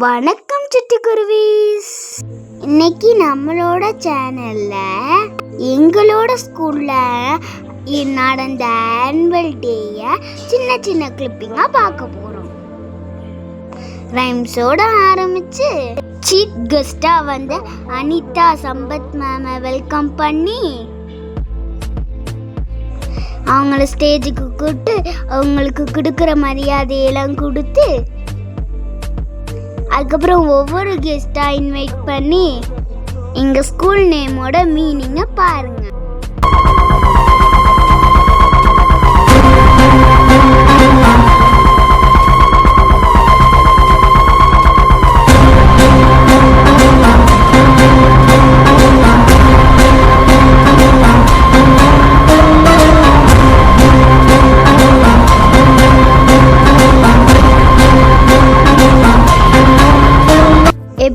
வணக்கம் சிட்டுக்குருவிஸ். இன்னைக்கு நம்மளோட சேனல்ல எங்களோட ஸ்கூல்ல நடந்த ஆனுவல் டேய சின்ன சின்ன கிளிப்பிங்கா பார்க்க போறோம். ரைம்ஸோட ஆரம்பிச்சு சீஃப் கெஸ்டா வந்த அனிதா சம்பத் மேம வெல்கம் பண்ணி அவங்கள ஸ்டேஜுக்கு கூப்பிட்டு அவங்களுக்கு கொடுக்குற மரியாதையெல்லாம் கொடுத்து அதுக்கப்புறம் ஒவ்வொரு கெஸ்ட்டாக இன்வைட் பண்ணி எங்கள் ஸ்கூல் நேமோட மீனிங்கை பாருங்க.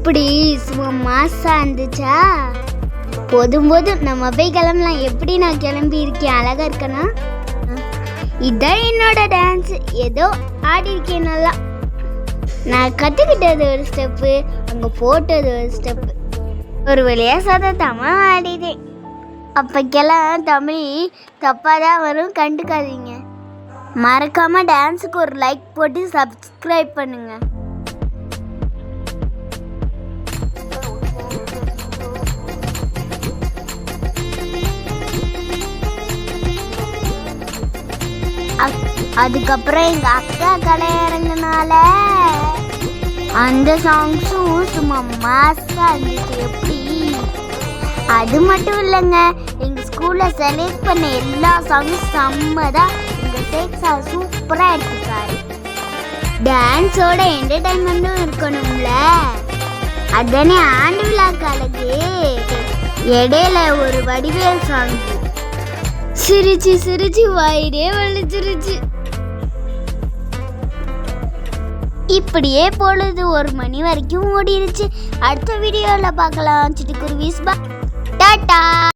எப்படி சும்மா மாசா இருந்துச்சா போதும் போதும். நம்ம போய் கிளம்பலாம் எப்படி நான் கிளம்பி இருக்கேன்? அழகா இருக்கனா? இதான் என்னோட டான்ஸ் ஏதோ ஆடி இருக்கேன் நல்லா. நான் கற்றுக்கிட்டது ஒரு ஸ்டெப்பு அங்கே போட்டது ஒரு ஸ்டெப்பு ஒரு வழியாக தமிழ் ஆடிட்டேன் அப்போக்கெல்லாம் தமிழ் தப்பாக தான் வரும் கண்டுக்காதீங்க. மறக்காம டான்ஸுக்கு ஒரு லைக் போட்டு சப்ஸ்கிரைப் பண்ணுங்கள் அதுக்கப்புறம் எங்க அக்கா கடை இறங்கினால அந்த சாங்ஸும் சும்மா மாஸ்டா இருந்துச்சு. எப்படி? அது மட்டும் இல்லைங்க. எங்க ஸ்கூல்ல செலக்ட் பண்ண எல்லா சாங்ஸும் செம்மதான் எங்க டேக் சார் சூப்பரா எடுத்துக்காரு டான்ஸோட என்டர்டைன்மெண்ட்டும் இருக்கணும்ல. அதானே ஆண்டு விழா அழகு இடையில ஒரு வடிவேல் சாங் சிரிச்சு சிரிச்சு வாயிடே வலிச்சிருச்சு. இப்படியே பொழுது ஒரு மணி வரைக்கும் ஓடிருச்சு. அடுத்த வீடியோவில் பார்க்கலாம். சிட்டுக்குருவிஸ் பா. டாட்டா.